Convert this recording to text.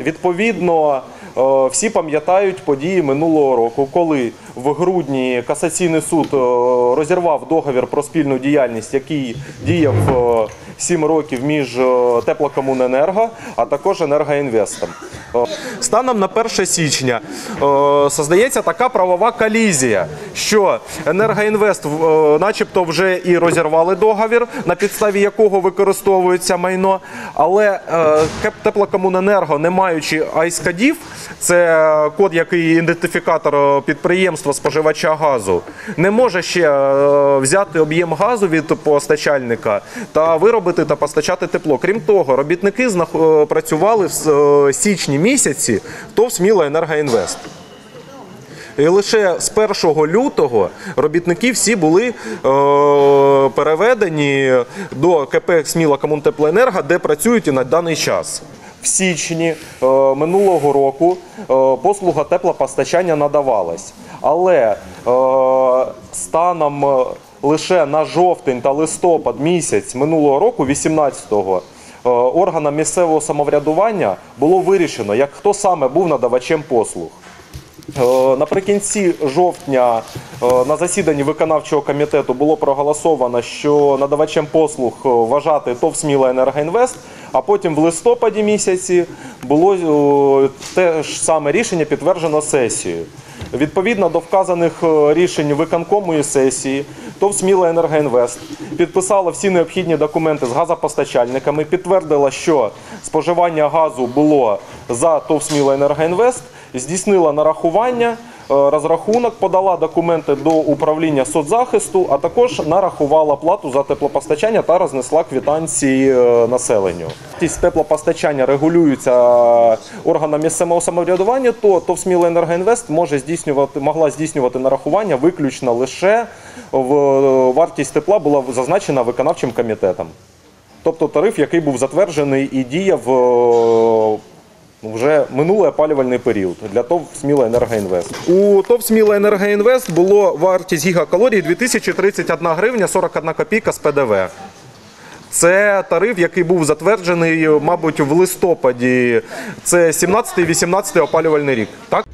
Відповідно, е, всі пам'ятають події минулого року, коли в грудні касаційний суд е, розірвав договір про спільну діяльність, який діяв 7 років між е, теплокомуненерго, а також енергоінвестом. Станом на 1 січня е, создається така правова колізія, що енергоінвест, е, начебто, вже і розірвали договір, на підставі якого використовується майно, але е, теплокомуненерго, не маючи айс-кодів, це код, який ідентифікатор підприємства споживача газу, не може ще взяти об'єм газу від постачальника та виробити та постачати тепло. Крім того, робітники працювали в січні місяці ТОВ «Сміла Енергоінвест». І лише з 1 лютого робітники всі були е, переведені до КП Сміла Комунтеплоенерго, де працюють і на даний час. В січні е, минулого року е, послуга теплопостачання надавалась. Але е, станом е, лише на жовтень та листопад місяць минулого року, 18-го, е, органам місцевого самоврядування було вирішено, як хто саме був надавачем послуг. Е, Наприкінці жовтня е, на засіданні виконавчого комітету було проголосовано, що надавачем послуг е, вважати ТОВ «Сміла Енергоінвест, а потім в листопаді місяці було е, те ж саме рішення підтверджено сесією. Відповідно до вказаних е, рішень виконкому і сесії, ТОВ «Сміла Енергоінвест підписала всі необхідні документи з газопостачальниками, підтвердила, що споживання газу було за ТОВ «Сміла Енергоінвест, здійснила нарахування, розрахунок, подала документи до управління соцзахисту, а також нарахувала плату за теплопостачання та рознесла квитанції е, населенню. Вартість теплопостачання регулюється е, органом місцевого самоврядування, то ТОВ «Сміла Енергоінвест може здійснювати, могла здійснювати нарахування виключно лише в е, вартість тепла була зазначена виконавчим комітетом. Тобто тариф, який був затверджений і діяв е, вже минулий опалювальний період для ТОВ «Сміла Енергоінвест». У ТОВ «Сміла Енергоінвест було вартість гігакалорій 2031 гривня 41 копійка з ПДВ. Це тариф, який був затверджений, мабуть, в листопаді. Це 17-18 опалювальний рік. Так?